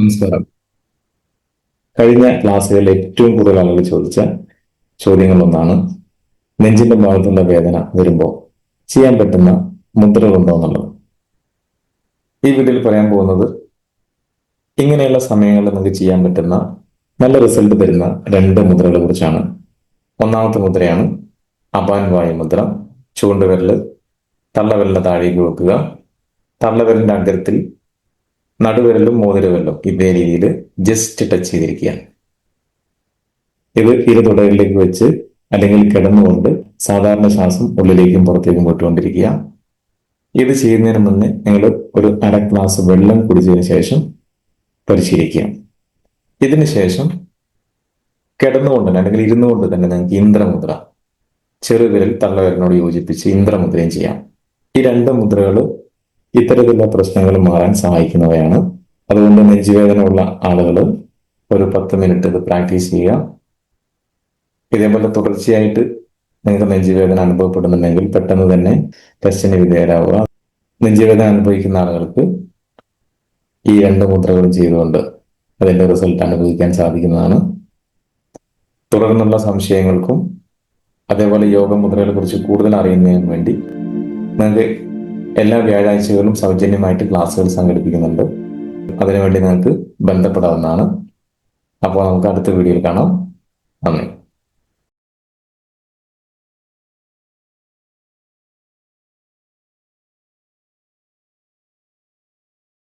നമസ്കാരം. കഴിഞ്ഞ ക്ലാസ്സുകളിൽ ഏറ്റവും കൂടുതൽ ആളുകൾ ചോദിച്ച ചോദ്യങ്ങളൊന്നാണ് നെഞ്ചിന്റെ ഭാഗത്തുള്ള വേദന വരുമ്പോൾ ചെയ്യാൻ പറ്റുന്ന മുദ്രകളുണ്ടോ എന്നുള്ളത്. ഈ വീഡിയോയിൽ പറയാൻ പോകുന്നത് ഇങ്ങനെയുള്ള സമയങ്ങളിൽ നമുക്ക് ചെയ്യാൻ പറ്റുന്ന നല്ല റിസൾട്ട് തരുന്ന രണ്ട് മുദ്രകളെ കുറിച്ചാണ്. ഒന്നാമത്തെ മുദ്രയാണ് അപാൻ വായു മുദ്ര. ചൂണ്ടുവിരൽ തള്ളവിരലിന്റെ താഴേക്ക് വെക്കുക. തള്ളവിരലിന്റെ അഗ്രത്തിൽ നടുവിരലും മോതിരവിരലും ഇതേ രീതിയിൽ ജസ്റ്റ് ടച്ച് ചെയ്തിരിക്കുകയാണ്. ഇത് ഇരു തുടകളിലേക്ക് വെച്ച് അല്ലെങ്കിൽ കിടന്നുകൊണ്ട് സാധാരണ ശ്വാസം ഉള്ളിലേക്കും പുറത്തേക്കും പോയിട്ടുകൊണ്ടിരിക്കുക ഇത് ചെയ്യുന്നതിന് മുന്നേ നിങ്ങൾ ഒരു അര ഗ്ലാസ് വെള്ളം കുടിച്ചതിന് ശേഷം പരിശീലിക്കുക ഇതിന് ശേഷം കിടന്നുകൊണ്ട് തന്നെ അല്ലെങ്കിൽ ഇരുന്നുകൊണ്ട് തന്നെ നിങ്ങൾക്ക് ഇന്ദ്രമുദ്ര ചെറുവിരൽ തള്ളവിരലിനോട് യോജിപ്പിച്ച് ഇന്ദ്രമുദ്രയും ചെയ്യാം. ഈ രണ്ട് മുദ്രകൾ ഇത്തരത്തിലുള്ള പ്രശ്നങ്ങൾ മാറാൻ സഹായിക്കുന്നവയാണ്. അതുകൊണ്ട് നെഞ്ചുവേദന ഉള്ള ആളുകൾ ഒരു പത്ത് മിനിറ്റ് ഇത് പ്രാക്ടീസ് ചെയ്യുക. ഇതേപോലെ തുടർച്ചയായിട്ട് നിങ്ങൾക്ക് നെഞ്ചുവേദന അനുഭവപ്പെടുന്നുണ്ടെങ്കിൽ പെട്ടെന്ന് തന്നെ ടെസ്റ്റിന് വിധേയരാവുക. നെഞ്ചുവേദന അനുഭവിക്കുന്ന ആളുകൾക്ക് ഈ രണ്ട് മുദ്രകളും ചെയ്തുകൊണ്ട് അതിന്റെ റിസൾട്ട് അനുഭവിക്കാൻ സാധിക്കുന്നതാണ്. തുടർന്നുള്ള സംശയങ്ങൾക്കും അതേപോലെ യോഗ മുദ്രകളെ കുറിച്ച് കൂടുതൽ അറിയുന്നതിന് വേണ്ടി നിങ്ങൾക്ക് എല്ലാ വ്യാഴാഴ്ചകളും സൗജന്യമായിട്ട് ക്ലാസ്സുകൾ സംഘടിപ്പിക്കുന്നുണ്ട്. അതിനുവേണ്ടി നിങ്ങൾക്ക് ബന്ധപ്പെടാവുന്നതാണ്. അപ്പോൾ നമുക്ക് അടുത്ത വീഡിയോയിൽ കാണാം. നന്ദി.